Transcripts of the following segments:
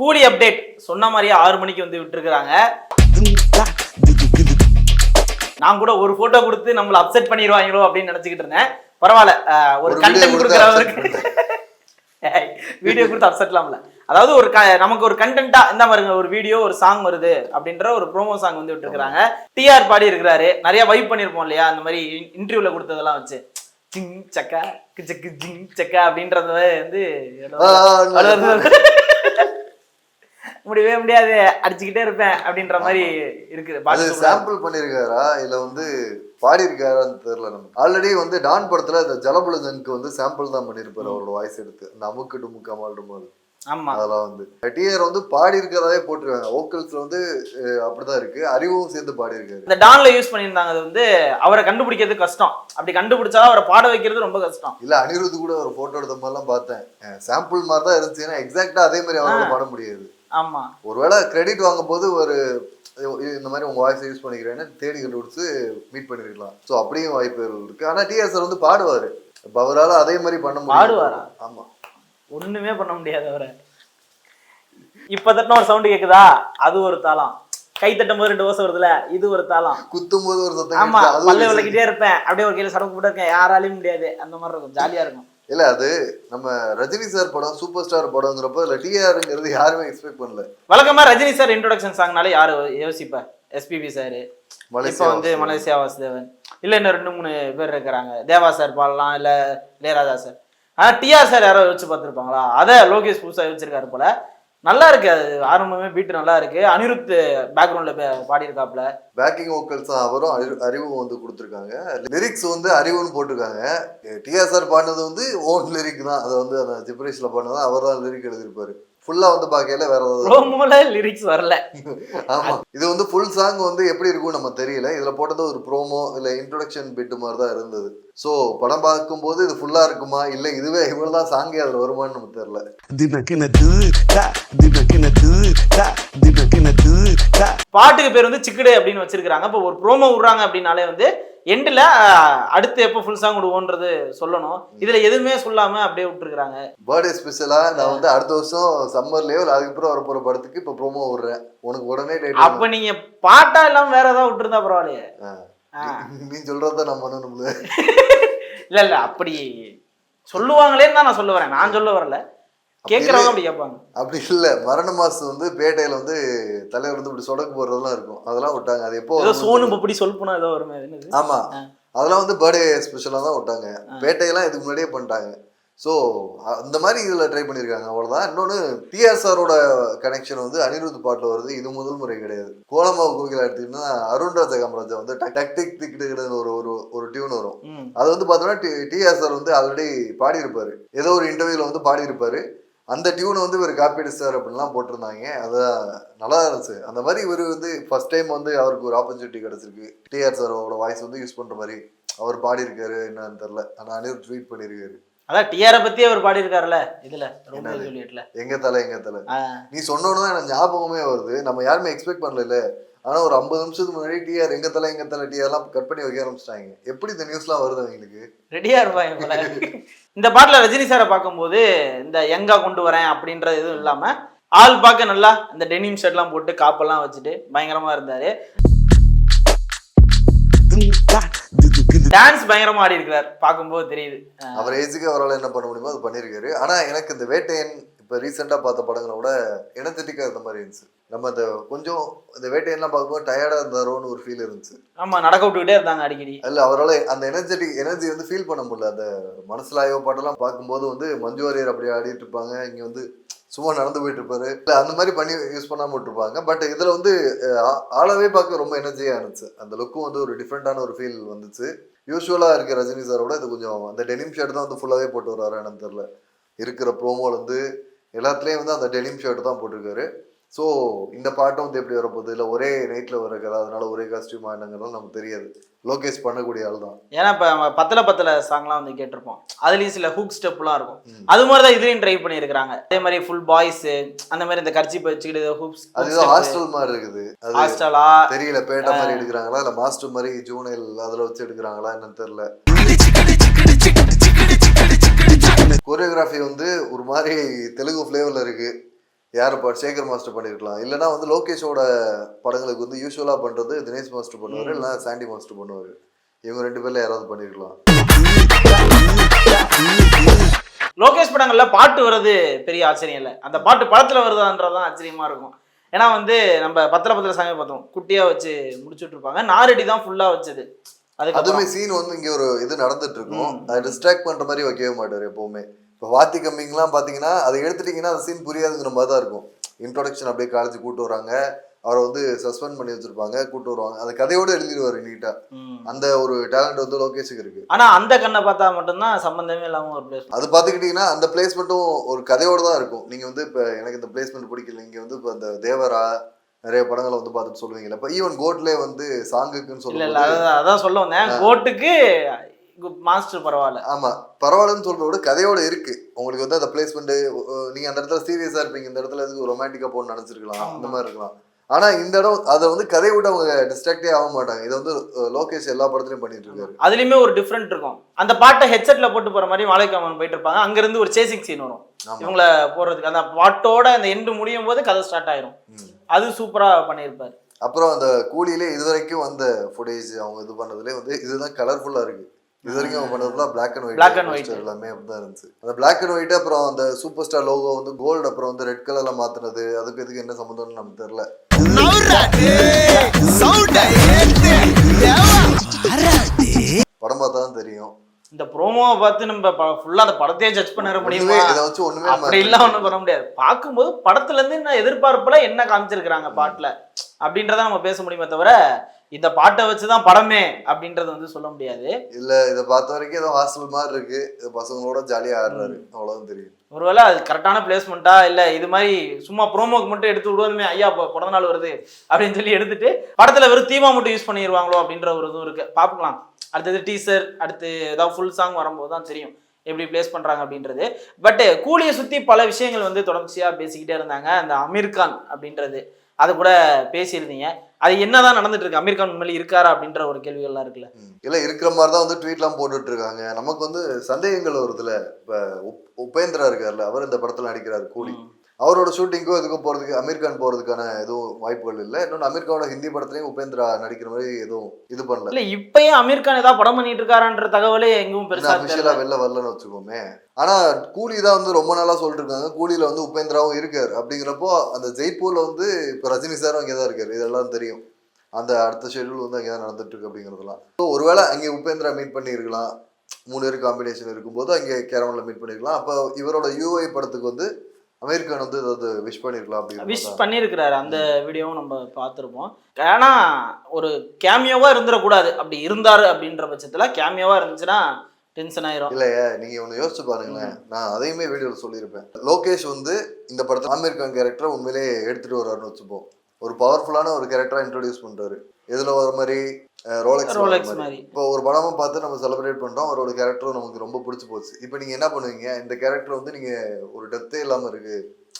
கூலி அப்டேட் சொன்ன மாதிரியே ஆறு மணிக்கு வந்து விட்டுருக்காங்க நான் கூட ஒரு போட்டோ கொடுத்து நம்மள அப்செட் பண்ணிடுவாங்களோ அப்படின்னு நினைச்சுக்கிட்டு இருந்தேன். பரவாயில்ல ஒரு கண்டென்ட் கொடுக்குறவருக்கு வீடியோ கொடுத்து அப்செட்லாம்ல அதாவது ஒரு நமக்கு ஒரு கண்டென்ட்டா இந்த பாருங்க ஒரு வீடியோ ஒரு சாங் வருது அப்படின்ற ஒரு ப்ரோமோ சாங் வந்து விட்டுருக்காங்க டிஆர் பாடி இருக்கிறாரு. நிறைய வைப் பண்ணிருப்போம் இல்லையா? அந்த மாதிரி இன்டர்வியூல கொடுத்ததெல்லாம் வச்சு. ஜிங் சக்கா ஜிங் சக்கா அப்படின்றத வந்து முடியவே முடியாது அடிச்சுக்கிட்டே இருப்பேன் அப்படின்ற மாதிரி இருக்குது. அது சாம்பிள் பண்ணிருக்காரா இல்ல வந்து பாடி இருக்காரான்னு தெரியல நம்ம. ஆல்ரெடி வந்து டான் படத்துல இந்த ஜலபுலஜனுக்கு வந்து சாம்பிள் தான் பண்ணிருப்பாரு அவரோட வாய்ஸ் எடுத்து. இந்த அமுக்கு டுமுக்கு அமால் போது ஆமா. அதெல்லாம் வந்து. டிஆர் வந்து பாடி இருக்கிறதாவே போட்டிருக்காங்க. ஓக்கல்ஸ்ல வந்து அப்படிதான் இருக்கு. அறிவும் சேர்ந்து பாடி இருக்காரு இந்த டான்ல யூஸ் பண்ணியிருந்தாங்க அது வந்து அவரை கண்டுபிடிக்கிறது கஷ்டம். அப்படி கண்டுபிடிச்சா அவரை பாட வைக்கிறது ரொம்ப கஷ்டம். இல்ல அனிருத் கூட ஒரு போட்டோ எடுத்த மாதிரிலாம் பார்த்தேன். சாம்பிள் மாதிரி தான் இருந்துச்சுன்னா எக்ஸாக்டா அதே மாதிரி அவரால பாட முடியாது. ஆமா. ஒருவேளை கிரெடிட் வாங்கும் போது ஒரு இந்த மாதிரி உங்க வாய்ஸ் யூஸ் பண்ணிக்கிறேன்னு தேடி கண்டுபிடிச்சு மீட் பண்ணிருக்கலாம். ஸோ அப்படியும் வாய்ப்புகள் இருக்கு. ஆனா சார் வந்து பாடுவாரு. இப்ப அவரால அதே மாதிரி பண்ண முடியும் பாடுவாரா? ஆமா. ஒண்ணுமே பண்ண முடியாது அவரை. இப்ப தட்டின ஒரு சவுண்ட் கேக்குதா? அது ஒரு தாளம். கை தட்டும் போது ரெண்டு ஓசை வருதுல இது ஒரு தாளம். குத்தும் போது ஒரு ஆமா. பல்ல. விளக்கிட்டே இருப்பேன். அப்படியே ஒரு கையில சடங்கு போட்டு இருக்கேன் யாராலையும் முடியாது. அந்த மாதிரி இருக்கும். ஜாலியா இருக்கும். இல்ல அது நம்ம ரஜினி சார் படம் சூப்பர் ஸ்டார் படங்கிறப்ப இல்ல டிஆர்ங்கிறது யாருமே எக்ஸ்பெக்ட் பண்ணல. வழக்கமா ரஜினி சார் இன்ட்ரோடக்ஷன் சாங்னாலே யாரு யோசிப்பா? SPB sir. இப்போ வந்து மலேசியா வாசுதேவன். இல்ல இன்னும் ரெண்டு மூணு பேர் இருக்கிறாங்க. தேவா சார் பாடலாம் இல்ல இளையராஜா சார். ஆனா டிஆர் சார் யாரோ யோசிச்சு பார்த்திருப்பாங்களா? அதை லோகேஷ் புதுசா யோசிச்சிருக்காரு போல. நல்லா இருக்கு. அது ஆரம்பமே பீட் நல்லா இருக்கு. அனிருத் பேக்ரவுண்ட்ல பாடியிருக்காப்ல பேக்கிங் வோக்கல்ஸ் அவரும் அறிவு அறிவும் வந்து கொடுத்துருக்காங்க. லிரிக்ஸ் வந்து அறிவுன்னு போட்டிருக்காங்க. டிஎஸ்ஆர் பாடினது வந்து ஓன் லிரிக் தான். அதை வந்து அந்த ஜிப்ரேஷில் பாடினது அவர் தான் லிரிக் எழுதியிருப்பாரு. ஃபுல்லா வந்து பார்க்கல வேற ப்ரோமோல லிரிக்ஸ் வரல. ஆமா. இது வந்து ஃபுல் சாங் வந்து எப்படி இருக்கும் நம்ம தெரியல. இதுல போட்டது ஒரு ப்ரோமோ இல்ல இன்ட்ரோடக்ஷன் பிட் மாதிரி தான் இருந்தது. ஸோ படம் பார்க்கும்போது இது ஃபுல்லா இருக்குமா? இல்ல இதுவே இவ்வளவுதான் சாங்கே அதுல வருமான்னு நமக்கு தெரியல. பாட்டுக்கு பேர் வந்து சிக்குடு அப்படின்னு வச்சிருக்காங்க இப்போ ஒரு ப்ரோமோ விடுறாங்க அப்படின்னாலே வந்து எண்டில் அடுத்து எப்போ ஃபுல் சாங் விடுவோன்றது சொல்லணும். இதுல எதுவுமே சொல்லாம அப்படியே விட்டுருக்காங்க பர்த்டே ஸ்பெஷலா நான் வந்து அடுத்த வருஷம் சம்மர்லயோ இல்லை அதுக்கப்புறம் வர போற படத்துக்கு இப்ப ப்ரோமோ விடுறேன். உனக்கு உடனே டேட் அப்ப நீங்க பாட்டா இல்லாம வேற ஏதாவது விட்டுருந்தா பரவாயில்லையே. நீ சொல்றத நான் பண்ணணும்ல இல்ல இல்ல அப்படி சொல்லுவாங்களேன்னு தான் நான் சொல்ல வரேன். நான் சொல்ல வரல. கேட்கறவங்க அப்படி கேட்பாங்க. அப்படி இல்ல. மரண மாசம் வந்து பேட்டையில வந்து தலைவர் வந்து இப்படி சொடக்கு போடுறதெல்லாம் இருக்கும். அதெல்லாம் விட்டாங்க. அது எப்போ சோனு பப்படி சொல்புனா ஏதோ வருமே அது என்னது? ஆமா. ஆ. அதெல்லாம் வந்து பர்த்டே ஸ்பெஷலாக தான் விட்டாங்க. பேட்டையெல்லாம் இதுக்கு முன்னாடியே பண்ணிட்டாங்க. ஸோ அந்த மாதிரி இதில் ட்ரை பண்ணியிருக்காங்க. அவ்வளோதான் இன்னொன்று டிஆர் சாரோட கனெக்ஷன் வந்து அனிருத் பாட்டில் வருது. இது முதல் முறை கிடையாது. கோலமாவு கோகிலா எடுத்தீங்கன்னா அருண்ராஜ காமராஜா வந்து டக்டிக் திக்கிட்டு ஒரு ஒரு ஒரு டியூன் வரும். அது வந்து பார்த்தோன்னா டி டிஆர் சார் வந்து ஆல்ரெடி பாடியிருப்பாரு. ஏதோ ஒரு இன்டர்வியூல வந்து பாடியிருப்பாரு. அந்த டியூனை வந்து இவர் காப்பி அடிச்சார் அப்படின்லாம் போட்டிருந்தாங்க. அதான் நல்லா இருந்துச்சு. அந்த மாதிரி இவர் வந்து ஃபர்ஸ்ட் டைம் வந்து அவருக்கு ஒரு ஆப்பர்ச்சுனிட்டி கிடச்சிருக்கு. டிஆர் சாரோட வாய்ஸ் வந்து யூஸ் பண்ணுற மாதிரி அவர் பாடியிருக்காரு என்னன்னு தெரில ஆனால் அனிருத் ட்வீட் பண்ணியிருக்காரு. அதான் டிஆரை பத்தி அவர் பாடி இருக்காருல்ல இதுல ரொம்ப? சொல்லிட்டுல. எங்க தலை எங்க தலை? நீ சொன்னோன்னு தான் எனக்கு ஞாபகமே வருது. நம்ம யாருமே எக்ஸ்பெக்ட் பண்ணல ஆனா ஒரு ஐம்பது நிமிஷத்துக்கு முன்னாடி டிஆர் எங்க தலை எங்க தலை டிஆர்லாம் கட் பண்ணி வைக்க ஆரம்பிச்சிட்டாங்க. எப்படி இந்த நியூஸ்லாம் வருது அவங்களுக்கு? ரெடியா இருப்பாங்க இந்த பாட்டுல ரஜினி சாரை பார்க்கும்போது இந்த யங்கா கொண்டு வரேன் அப்படின்றது எதுவும் இல்லாம ஆள் பார்க்க நல்லா இந்த டெனிம் ஷர்ட்லாம் போட்டு காப்பெல்லாம் வச்சுட்டு பயங்கரமா இருந்தாரு. டான்ஸ் பயங்கரமா ஆடி இருக்கிறார். பார்க்கும்போது தெரியுது. அவர் ஏஜுக்கு அவரால் என்ன பண்ண முடியுமோ அது பண்ணியிருக்காரு. ஆனா எனக்கு இந்த வேட்டையன் இப்போ ரீசெண்டாக பார்த்த படங்களை விட எனர்ஜெட்டிக்காக இருந்த மாதிரி இருந்துச்சு. நம்ம அந்த கொஞ்சம் இந்த வேட்டையன்லாம் பார்க்கும்போது டயர்டாக இருந்தாரோன்னு ஒரு ஃபீல் இருந்துச்சு. ஆமா நடக்க விட்டுக்கிட்டே இருந்தாங்க அடிக்கடி. இல்ல அவரால் அந்த எனர்ஜெட்டிக் எனர்ஜி வந்து ஃபீல் பண்ண முடியல. அந்த மனசுலாயோ பாட்டெல்லாம் பார்க்கும்போது வந்து மஞ்சு வாரியர் அப்படியே ஆடிட்டு இருப்பாங்க. இங்க வந்து சும்மா நடந்து போயிட்டு இருப்பாரு. இல்லை அந்த மாதிரி பண்ணி யூஸ் பண்ணாமல் விட்டுருப்பாங்க. பட் இதில் வந்து அஹ், ஆளவே பார்க்க ரொம்ப எனர்ஜியாக இருந்துச்சு. அந்த லுக்கும் வந்து ஒரு டிஃப்ரெண்டான ஒரு ஃபீல் வந்துச்சு. யூஸ்வலாக இருக்க ரஜினி சாரோட இது கொஞ்சம் அந்த டெனிம் ஷர்ட் தான் வந்து ஃபுல்லாவே போட்டு வர்றாரு எனக்கு தெரில இருக்கிற ப்ரோமோலேருந்து எல்லாத்துலேயும் வந்து அந்த டெனிம் ஷர்ட் தான் போட்டிருக்காரு. ஸோ இந்த பாட்டும் வந்து எப்படி வரப்போகுது? இல்லை ஒரே நைட்டில் வர கதை அதனால ஒரே காஸ்டியூம் ஆனங்கிறது நமக்கு தெரியாது. லோகேஷ் பண்ணக்கூடிய ஆள் தான். ஏன்னா இப்ப பத்தல பத்தல சாங்லாம் வந்து கேட்டிருப்போம். அதுலயும் சில ஹூக் ஸ்டெப்லாம் இருக்கும். அது மாதிரி தான் இதுலயும் ட்ரை பண்ணியிருக்காங்க அதே மாதிரி ஃபுல் பாய்ஸ் அந்த மாதிரி இந்த கர்ச்சி வச்சுக்கிட்டு ஹூப்ஸ் அது ஹாஸ்டல் மாதிரி இருக்குது. அது ஹாஸ்டலா தெரியல பேட்டை மாதிரி எடுக்கிறாங்களா? இல்ல மாஸ்டர் மாதிரி ஜூனியல் அதுல வச்சு எடுக்கிறாங்களா? என்னன்னு தெரியல. கோரியோகிராஃபி வந்து ஒரு மாதிரி தெலுங்கு ஃப்ளேவர்ல இருக்கு. யார் பா சேகர் மாஸ்டர் பண்ணியிருக்கலாம் இல்லைன்னா வந்து லோகேஷோட படங்களுக்கு வந்து யூஸ்வலாக பண்ணுறது தினேஷ் மாஸ்டர் பண்ணுவார் இல்லைன்னா சாண்டி மாஸ்டர் பண்ணுவார். இவங்க ரெண்டு பேர்ல யாராவது பண்ணியிருக்கலாம் லோகேஷ் படங்கள்ல பாட்டு வர்றது பெரிய ஆச்சரியம் இல்லை. அந்த பாட்டு படத்துல வருதான்றதான் ஆச்சரியமா இருக்கும். ஏன்னா வந்து நம்ம பத்திர பத்திர சாமி பார்த்தோம். குட்டியா வச்சு முடிச்சுட்டு இருப்பாங்க நாரடி தான் ஃபுல்லா வச்சது. அதுக்கு அதுவுமே சீன் வந்து இங்க ஒரு இது நடந்துட்டு இருக்கும் டிஸ்ட்ராக்ட் பண்ற மாதிரி வைக்கவே மாட்டாரு எப்பவுமே. இப்போ வாத்தி கம்மிங்லாம் பாத்தீங்கன்னா அதை எடுத்துட்டீங்கன்னா அந்த சீன் புரியாதுங்கிற மாதிரி தான் இருக்கும். இன்ட்ரோடக்ஷன் அப்படியே காலேஜ் கூட்டு வராங்க. அவரை வந்து சஸ்பெண்ட் பண்ணி வச்சிருப்பாங்க கூட்டு வருவாங்க. அந்த கதையோட எழுதிடுவாரு நீட்டா. அந்த ஒரு டேலண்ட் வந்து லோகேஷுக்கு இருக்கு. ஆனா அந்த கண்ணை பார்த்தா மட்டும்தான் சம்பந்தமே இல்லாம ஒரு பிளேஸ் அது பார்த்துக்கிட்டிங்கன்னா அந்த பிளேஸ்மெண்ட்டும் ஒரு கதையோட தான் இருக்கும். நீங்க வந்து இப்போ எனக்கு இந்த பிளேஸ்மெண்ட் பிடிக்கல. இங்க வந்து இப்போ அந்த தேவரா நிறைய படங்களை வந்து பார்த்துட்டு சொல்லுவீங்கல்ல. இப்போ ஈவன் கோட்லே வந்து சாங்குக்குன்னு அதான் அதான் சொல்ல வந்தேன். கோட்டுக்கு மாஸ்டர் பரவாயில்ல. ஆமா. பரவாயில்லன்னு சொல்றத விட கதையோட இருக்கு. உங்களுக்கு வந்து அந்த பிளேஸ்மெண்ட் நீங்க அந்த இடத்துல சீரியஸா இருப்பீங்க. இந்த இடத்துல எதுக்கு ரொமான்டிக்கா போகணும்னு நினைச்சிருக்கலாம். அந்த மாதிரி இருக்கலாம். ஆனா இந்த இடம் அதை வந்து கதையை விட்டு அவங்க டிஸ்ட்ராக்டே ஆக மாட்டாங்க. இதை வந்து லோகேஷ் எல்லா படத்துலயும் பண்ணிட்டு இருக்காரு. அதுலயுமே ஒரு டிஃப்ரெண்ட் இருக்கும். அந்த பாட்டை ஹெட்செட்ல போட்டு போற மாதிரி மாலைக்காமன் போயிட்டு இருப்பாங்க. அங்க இருந்து ஒரு சேசிங் சீன் வரும். இவங்கள போறதுக்கு அந்த பாட்டோட அந்த எண்டு முடியும் போது கதை ஸ்டார்ட் ஆயிரும். அது சூப்பரா பண்ணியிருப்பாரு. அப்புறம் அந்த கூலியிலே இது வரைக்கும் வந்த ஃபுட்டேஜ் அவங்க இது பண்ணதுலேயே வந்து இதுதான் கலர்ஃபுல்லா இருக்கு. இது வரைக்கும் அவங்க பண்ணது ஃபுல்லாக black and white Black and white. எல்லாமே அப்படிதான் இருந்துச்சு. அந்த பிளாக் அண்ட் ஒயிட் அப்புறம் அந்த சூப்பர் ஸ்டார் லோகோ வந்து கோல்டு அப்புறம் வந்து ரெட் கலர்ல மாத்துனது அதுக்கு இதுக்கு என்ன சம்மந்தம்னு நமக்கு தெரியல. படம் பார்த்தா தான் தெரியும். இந்த ப்ரோமோவை பார்த்து நம்ம ஃபுல்லா அந்த படத்தையே ஜட்ஜ் பண்ண ஒண்ணுமே முடியுமா? இதை வச்சு ஒண்ணுமே அப்படி எல்லாம் ஒண்ணும் பண்ண முடியாது. பார்க்கும்போது படத்துல இருந்து என்ன எதிர்பார்ப்புல என்ன காமிச்சிருக்கிறாங்க பாட்டுல? அப்படின்றத நம்ம பேச முடியுமே தவிர இந்த பாட்டை வச்சுதான் படமே அப்படின்றத வந்து சொல்ல முடியாது. இல்ல இதை பார்த்த வரைக்கும் ஏதோ ஹாஸ்டல் மாதிரி இருக்கு. இது பசங்களோட ஜாலியா ஆடுறாரு. அவ்வளவுதான் தெரியும். ஒருவேளை அது கரெக்டான பிளேஸ்மெண்ட்டா இல்ல இது மாதிரி சும்மா ப்ரோமோக்கு மட்டும் எடுத்து விடுவதுமே ஐயா பிறந்த நாள் வருது அப்படின்னு சொல்லி எடுத்துட்டு படத்துல வெறும் தீமா மட்டும் யூஸ் பண்ணிடுவாங்களோ அப்படின்ற ஒரு இதுவும் இருக்கு. பார்க்கலாம் அடுத்தது டீசர் அடுத்து ஏதாவது ஃபுல் சாங் வரும்போது தான் தெரியும் எப்படி ப்ளேஸ் பண்றாங்க அப்படின்றது. பட் கூலியை சுத்தி பல விஷயங்கள் வந்து தொடர்ச்சியா பேசிக்கிட்டே இருந்தாங்க. அந்த அமீர் கான் அப்படின்றது. அதை கூட பேசியிருந்தீங்க. அது என்னதான் நடந்துட்டு இருக்கு அமீர் கான் உண்மையில இருக்காரா அப்படின்ற ஒரு கேள்விகள்லாம் இருக்குல்ல. இல்ல இருக்கிற மாதிரி தான் வந்து ட்வீட்லாம் போட்டுட்டு இருக்காங்க நமக்கு வந்து சந்தேகங்கள் வருதுல இப்ப உப்- உபேந்திரா இருக்கார்ல அவர் இந்த படத்துல நடிக்கிறாரு கூலி. அவரோட ஷூட்டிங்க்கும் இதுக்கும் போறதுக்கு அமீர் கான் போறதுக்கான எதுவும் வாய்ப்புகள் இல்லை. இன்னொன்று அமீர் கானோட ஹிந்தி படத்துலயும் உபேந்திரா நடிக்கிற மாதிரி எதுவும் இது பண்ணல. இல்ல இப்பயே அமீர் கான் ஏதாவது படம் பண்ணிட்டு இருக்காரான்ற தகவலே எங்கும் பெருசா அபிஷியலா தெரியல. வெளில வரலன்னு வச்சுக்கோமே. ஆனா கூலி தான் வந்து ரொம்ப நாளா சொல்லிட்டு இருக்காங்க. கூலியில வந்து உபேந்திராவும் இருக்காரு. அப்படிங்கிறப்போ அந்த ஜெய்ப்பூர்ல வந்து இப்ப ரஜினி சாரும் அங்கே தான் இருக்காரு. இதெல்லாம் தெரியும். அந்த அடுத்த ஷெட்யூல் வந்து அங்கே தான் நடந்துட்டு இருக்கு அப்படிங்கிறதுலாம் ஸோ ஒருவேளை அங்கே உபேந்திரா மீட் பண்ணியிருக்கலாம். மூணு பேர் காம்பினேஷன் இருக்கும்போது அங்கே கேரவனில் மீட் பண்ணிருக்கலாம் அப்போ இவரோட யூஐ படத்துக்கு வந்து அமெரிக்கன் வந்து ஏதாவது விஷ் பண்ணிருக்கலாம் விஷ் அப்படிங்கிறது பண்ணியிருக்கிறாரு அந்த வீடியோவும் நம்ம பார்த்துருப்போம். ஏன்னா ஒரு கேமியோவா இருந்துடக்கூடாது. அப்படி இருந்தாரு அப்படின்ற பட்சத்துல கேமியோவா இருந்துச்சுன்னா டென்ஷன் ஆயிரும். இல்லையே நீங்க ஒன்று யோசிச்சு பாருங்களேன். நான் அதையுமே வீடியோவில் சொல்லியிருப்பேன். லோகேஷ் வந்து இந்த படத்தை ஆமீர் கான் கேரக்டரை உண்மையிலேயே எடுத்துட்டு வர்றாருன்னு வச்சுப்போம். ஒரு பவர்ஃபுல்லான ஒரு கேரக்டரா இன்ட்ரோடியூஸ் பண்றாரு. எதுல வர மாதிரி ரோலெக்ஸ் மாதிரி. இப்போ ஒரு படமா பார்த்து நம்ம செலிப்ரேட் பண்றோம். அவரோட கேரக்டரும் நமக்கு ரொம்ப பிடிச்சி போச்சு. இப்போ நீங்க என்ன பண்ணுவீங்க? இந்த கேரக்டர் வந்து நீங்க ஒரு டெப்த்தே இல்லாம இருக்கு.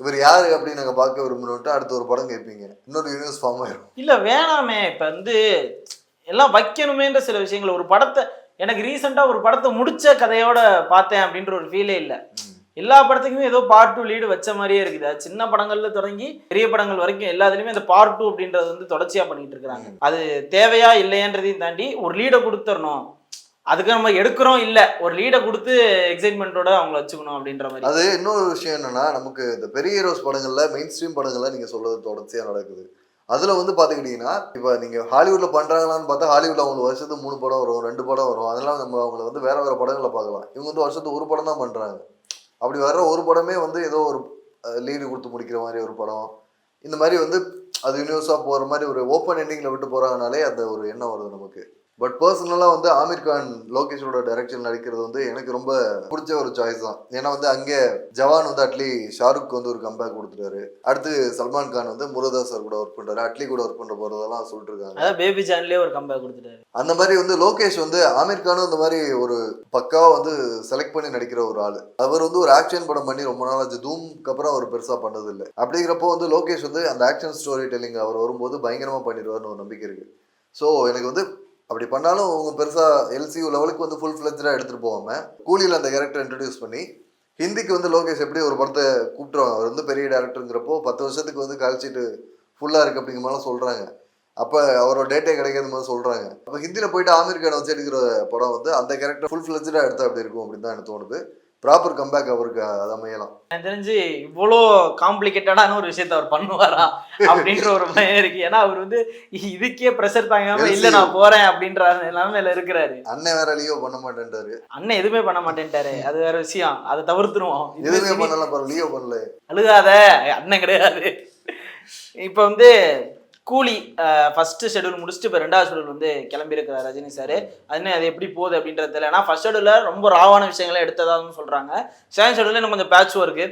இவர் யாரு அப்படின்னு நாங்க பார்க்க விரும்பணும்ட்டு அடுத்த ஒரு படம் கேட்பீங்க. இன்னொரு யூனிவர்ஸ் ஃபார்ம் ஆயிரும். இல்ல வேணாமே. இப்ப வந்து எல்லாம் வைக்கணுமேன்ற சில விஷயங்கள். ஒரு படத்தை எனக்கு ரீசெண்டா ஒரு படத்தை முடிச்ச கதையோட பார்த்தேன் அப்படின்ற ஒரு ஃபீலே இல்ல. எல்லா படத்துக்குமே ஏதோ பார்ட் டூ லீடு வச்ச மாதிரியே இருக்குது. சின்ன படங்கள்ல தொடங்கி பெரிய படங்கள் வரைக்கும் எல்லாத்துலயுமே இந்த பார்ட் டூ அப்படின்றது வந்து தொடர்ச்சியா பண்ணிட்டு இருக்காங்க அது தேவையா இல்லையன்றதையும் தாண்டி ஒரு லீடை கொடுத்துடணும். அதுக்கு நம்ம எடுக்கிறோம் இல்ல ஒரு லீடை கொடுத்து எக்ஸைட்மெண்ட்டோட அவங்கள வச்சுக்கணும் அப்படின்ற மாதிரி. அது இன்னொரு விஷயம் என்னன்னா நமக்கு இந்த பெரிய ஹீரோஸ் படங்கள்ல மெயின் ஸ்ட்ரீம் படங்கள்ல நீங்க சொல்றது தொடர்ச்சியா நடக்குது. அதுல வந்து பாத்துக்கிட்டீங்கன்னா இப்ப நீங்க ஹாலிவுட்ல பண்றாங்களான்னு பார்த்தா ஹாலிவுட்ல அவங்களுக்கு வருஷத்துக்கு மூணு படம் வரும் ரெண்டு படம் வரும். அதெல்லாம் நம்ம அவங்கள வந்து வேற வேற படங்களை பார்க்கலாம். இவங்க வந்து வருஷத்துக்கு ஒரு படம் தான் பண்றாங்க. அப்படி வர்ற ஒரு படமே வந்து ஏதோ ஒரு லீடு கொடுத்து முடிக்கிற மாதிரி ஒரு படம். இந்த மாதிரி வந்து அது யூனிவர்ஸாக போகிற மாதிரி ஒரு ஓப்பன் எண்டிங்கில் விட்டு போகிறாங்கனாலே அந்த ஒரு எண்ணம் வருது நமக்கு. பட் பர்சனலாக வந்து ஆமீர் கான் லோகேஷோட டைரக்ஷன் நடிக்கிறது வந்து எனக்கு ரொம்ப பிடிச்ச ஒரு சாய்ஸ் தான். ஏன்னா வந்து அங்கே ஜவான் வந்து அட்லி ஷாருக் வந்து ஒரு கம்பேக் கொடுத்துட்டாரு. அடுத்து சல்மான் கான் வந்து முருகதாஸ் சார் கூட ஒர்க் பண்ணுறாரு அட்லி கூட ஒர்க் பண்ண போகிறதெல்லாம் சொல்லிட்டு இருக்காங்க பேபி சேனல்லே ஒரு கம்பேக் கொடுத்துட்டாரு. அந்த மாதிரி வந்து லோகேஷ் வந்து ஆமீர் கானும் இந்த மாதிரி ஒரு பக்காவா வந்து செலக்ட் பண்ணி நடிக்கிற ஒரு ஆளு. அவர் வந்து ஒரு ஆக்ஷன் படம் பண்ணி ரொம்ப நாள் ஆச்சு. தூம்க்கு அப்புறம் அவர் பெருசா பண்ணது இல்லை அப்படிங்கிறப்போ வந்து லோகேஷ் வந்து அந்த ஆக்ஷன் ஸ்டோரி டெல்லிங் அவர் வரும்போது பயங்கரமா பண்ணிடுவார்னு ஒரு நம்பிக்கை இருக்கு. ஸோ எனக்கு வந்து அப்படி பண்ணாலும் அவங்க பெருசாக எல்சியூ லெவலுக்கு வந்து ஃபுல் ஃபிளஜ்டாக எடுத்துகிட்டு போகாம கூலியில் அந்த கேரக்டர் இன்ட்ரடியூஸ் பண்ணி ஹிந்திக்கு வந்து லோகேஷ் எப்படி ஒரு படத்தை கூப்பிட்டுருவாங்க? அவர் வந்து பெரிய டேரக்டருங்கிறப்போ பத்து வருஷத்துக்கு வந்து கால்ஷீட்டு ஃபுல்லாக இருக்குது அப்படிங்கிற மாதிரிலாம் சொல்கிறாங்க அப்போ அவரோட டேட்டே கிடைக்காத மாதிரி சொல்கிறாங்க அப்போ ஹிந்தியில் போயிட்டு ஆமீர் கான் வச்சு எடுக்கிற படம் வந்து அந்த கேரக்டர் ஃபுல் ஃப்ளெஜ்டாக எடுத்தால் அப்படி இருக்கும் அப்படின்னு தான் எனக்கு தோணுது. ப்ராப்பர் கம்பேக் அவருக்கு அது அமையலாம். எனக்கு தெரிஞ்சு இவ்வளோ காம்ப்ளிகேட்டடான ஒரு விஷயத்த அவர் பண்ணுவாரா அப்படின்ற ஒரு பயம் இருக்கு. ஏன்னா அவர் வந்து இதுக்கே ப்ரெஷர் தாங்காம இல்ல நான் போறேன் அப்படின்ற நிலைமையில இருக்கிறாரு. அண்ணன் வேற லீவோ பண்ண மாட்டேன்ட்டாரு. அண்ணன் எதுவுமே பண்ண மாட்டேன்ட்டாரு. அது வேற விஷயம். அதை தவிர்த்துருவோம். எதுவுமே பாரு லீவோ பண்ணல. அழுகாத. அண்ணன் கிடையாது. இப்போ வந்து கூலி ஃபர்ஸ்ட் ஷெட்யூல் முடிச்சுட்டு இப்போ ரெண்டாவது ஷெடியூல் வந்து கிளம்பியிருக்கிறார் ரஜினி சார். அது அது எப்படி போகுது அப்படின்றது தெரியல. ஏன்னா ஃபர்ஸ்ட் ஷெட்யூலில் ரொம்ப ராவான விஷயங்களை எடுத்ததாகவும் சொல்கிறாங்க செகண்ட் ஷெட்யூலில் இன்னும் கொஞ்சம் பேட்ச் ஒர்க்கு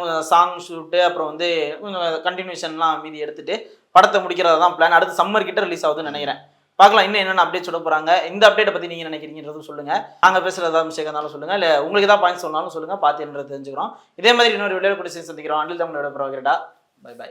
கொஞ்சம் சாங் ஷூட்டு அப்புறம் வந்து கொஞ்சம் கண்டினியூஷன்லாம் மீதி எடுத்துட்டு படத்தை முடிக்கிறதா தான் பிளான் அடுத்து சம்மர் கிட்ட ரிலீஸ் ஆகுதுன்னு நினைக்கிறேன். பார்க்கலாம் இன்னும் என்னென்ன அப்டேட் சொல்ல போகிறாங்க இந்த அப்டேட்டை பற்றி நீங்கள் நினைக்கிறீங்கன்றதும் சொல்லுங்கள் நாங்கள் பேசுறது ஏதாவது மிஸ்டேக் இருந்தாலும் சொல்லுங்கள் இல்லை உங்களுக்கு ஏதாவது பாயிண்ட் சொன்னாலும் சொல்லுங்கள் பார்த்து என்னன்றது தெரிஞ்சுக்கிறோம். இதே மாதிரி இன்னொரு வீடியோ கூட சந்திக்கிறோம். அண்டில் தமிழோட ப்ரோகிரடா பை பை